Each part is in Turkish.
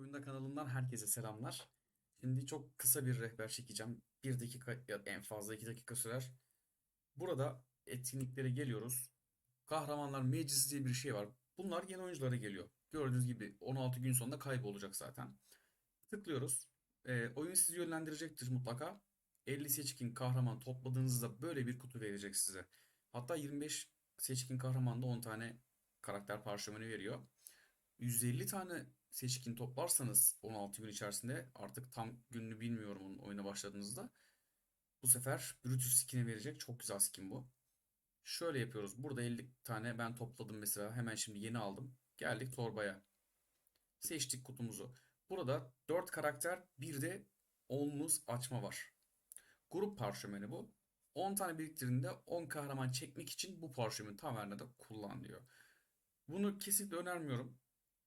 Oyunda kanalından herkese selamlar. Şimdi çok kısa bir rehber çekeceğim. Bir dakika en fazla iki dakika sürer. Burada etkinliklere geliyoruz. Kahramanlar Meclisi diye bir şey var. Bunlar yeni oyunculara geliyor. Gördüğünüz gibi 16 gün sonunda kaybolacak zaten. Tıklıyoruz. Ee, oyun sizi yönlendirecektir mutlaka. 50 seçkin kahraman topladığınızda böyle bir kutu verecek size. Hatta 25 seçkin kahraman da 10 tane karakter parşömeni veriyor. 150 tane seçkin toplarsanız 16 gün içerisinde artık tam gününü bilmiyorum onun oyuna başladığınızda. Bu sefer Brutus skin'i verecek. Çok güzel skin bu. Şöyle yapıyoruz. Burada 50 tane ben topladım mesela. Hemen şimdi yeni aldım. Geldik torbaya. Seçtik kutumuzu. Burada 4 karakter bir de onluz açma var. Grup parşömeni bu. 10 tane biriktirdiğinde 10 kahraman çekmek için bu parşömeni tavernada kullan diyor. Bunu kesinlikle önermiyorum.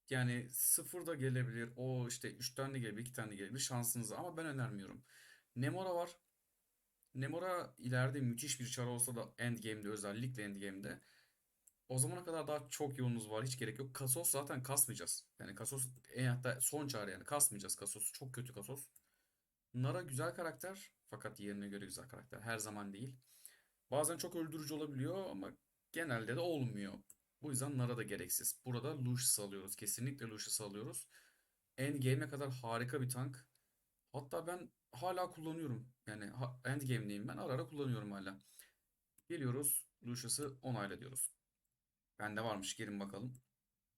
Yani sıfır da gelebilir. O işte 3 tane gelebilir, 2 tane gelebilir şansınıza ama ben önermiyorum. Nemora var. Nemora ileride müthiş bir çar olsa da endgame'de özellikle endgame'de o zamana kadar daha çok yolunuz var. Hiç gerek yok. Kasos zaten kasmayacağız. Yani Kasos en hatta son çare yani kasmayacağız Kasos'u. Çok kötü Kasos. Nara güzel karakter fakat yerine göre güzel karakter. Her zaman değil. Bazen çok öldürücü olabiliyor ama genelde de olmuyor. Bu yüzden Nara da gereksiz. Burada Lucius alıyoruz. Kesinlikle Lucius alıyoruz. Endgame'e kadar harika bir tank. Hatta ben hala kullanıyorum. Yani Endgame'deyim ben. Ara ara kullanıyorum hala. Geliyoruz. Lucius'ı onayla diyoruz. Bende varmış. Gelin bakalım.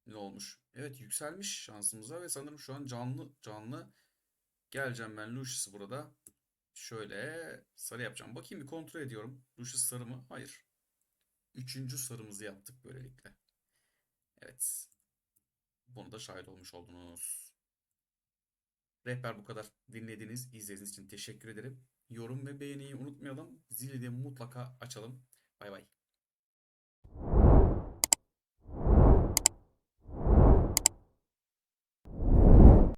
Ne olmuş? Evet yükselmiş şansımıza ve sanırım şu an canlı canlı geleceğim ben Lucius'ı burada. Şöyle sarı yapacağım. Bakayım bir kontrol ediyorum. Lucius sarı mı? Hayır. Üçüncü sarımızı yaptık böylelikle. Evet. Bunu da şahit olmuş oldunuz. Rehber bu kadar. Dinlediğiniz, izlediğiniz için teşekkür ederim. Yorum ve beğeniyi unutmayalım. Zili de mutlaka açalım. Bay bay.